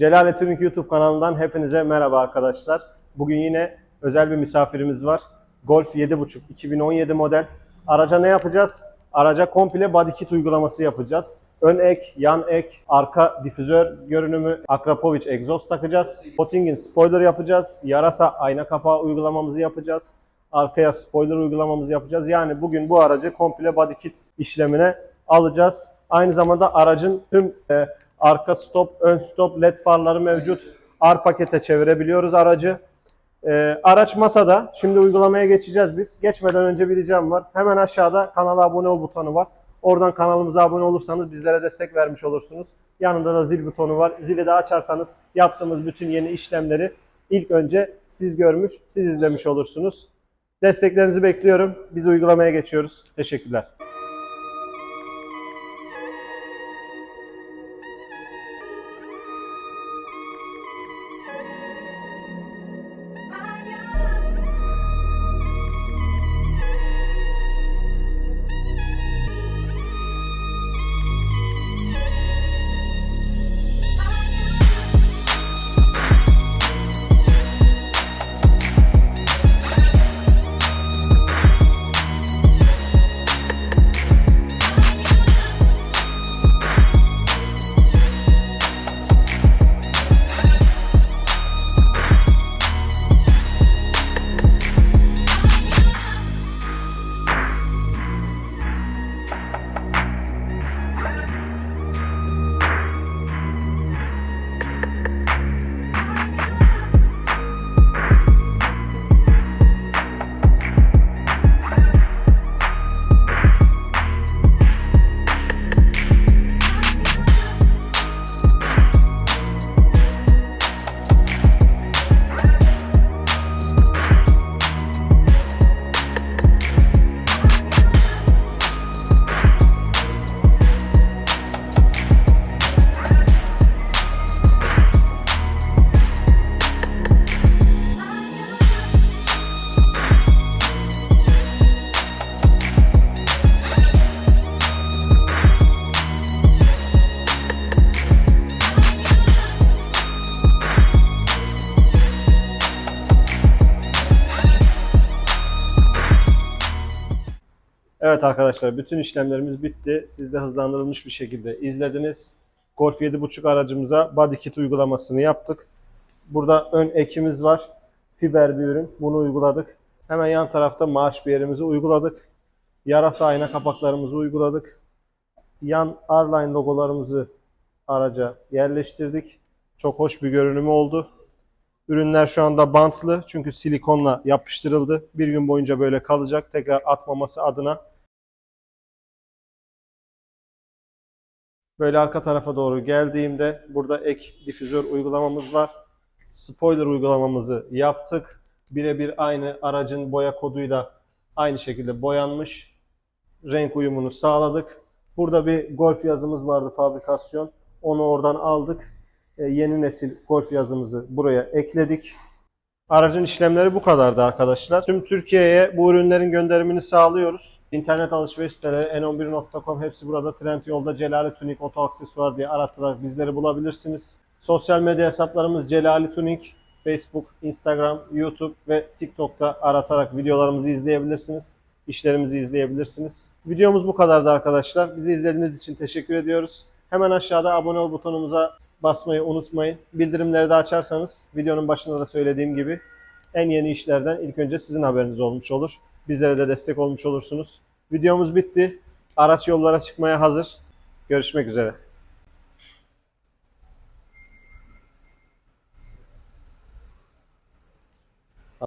Celale Tuning YouTube kanalından hepinize merhaba arkadaşlar. Bugün yine özel bir misafirimiz var. Golf 7.5 2017 model. Araca ne yapacağız? Araca komple body kit uygulaması yapacağız. Ön ek, yan ek, arka difüzör görünümü, Akrapovic egzoz takacağız. Potting'in spoiler yapacağız. Yarasa ayna kapağı uygulamamızı yapacağız. Arkaya spoiler uygulamamızı yapacağız. Yani bugün bu aracı komple body kit işlemine alacağız. Aynı zamanda aracın tüm e, arka stop, ön stop, led farları mevcut. R pakete çevirebiliyoruz aracı. E, araç masada. Şimdi uygulamaya geçeceğiz biz. Geçmeden önce bir ricam var. Hemen aşağıda kanala abone ol butonu var. Oradan kanalımıza abone olursanız bizlere destek vermiş olursunuz. Yanında da zil butonu var. Zili de açarsanız yaptığımız bütün yeni işlemleri ilk önce siz görmüş, siz izlemiş olursunuz. Desteklerinizi bekliyorum. Biz uygulamaya geçiyoruz. Teşekkürler. Evet arkadaşlar bütün işlemlerimiz bitti. Siz de hızlandırılmış bir şekilde izlediniz. Golf 7.5 aracımıza body kit uygulamasını yaptık. Burada ön ekimiz var. Fiber bir ürün. Bunu uyguladık. Hemen yan tarafta marş bir yerimizi uyguladık. Yarasa ayna kapaklarımızı uyguladık. Yan R-Line logolarımızı araca yerleştirdik. Çok hoş bir görünümü oldu. Ürünler şu anda bantlı çünkü silikonla yapıştırıldı. Bir gün boyunca böyle kalacak. Tekrar atmaması adına. Böyle arka tarafa doğru geldiğimde burada ek difüzör uygulamamız var. Spoiler uygulamamızı yaptık. Birebir aynı aracın boya koduyla aynı şekilde boyanmış. Renk uyumunu sağladık. Burada bir Golf yazımız vardı fabrikasyon. Onu oradan aldık. E, yeni nesil Golf yazımızı buraya ekledik. Aracın işlemleri bu kadardı arkadaşlar. Tüm Türkiye'ye bu ürünlerin gönderimini sağlıyoruz. İnternet alışveriş siteleri n11.com hepsi burada. Trendyol'da Celali Tuning Oto Aksesuar diye aratılarak bizleri bulabilirsiniz. Sosyal medya hesaplarımız Celali Tuning, Facebook, Instagram, YouTube ve TikTok'ta aratarak videolarımızı izleyebilirsiniz. İşlerimizi izleyebilirsiniz. Videomuz bu kadardı arkadaşlar. Bizi izlediğiniz için teşekkür ediyoruz. Hemen aşağıda abone ol butonumuza basmayı unutmayın. Bildirimleri de açarsanız videonun başında da söylediğim gibi en yeni işlerden ilk önce sizin haberiniz olmuş olur. Bizlere de destek olmuş olursunuz. Videomuz bitti. Araç yollara çıkmaya hazır. Görüşmek üzere.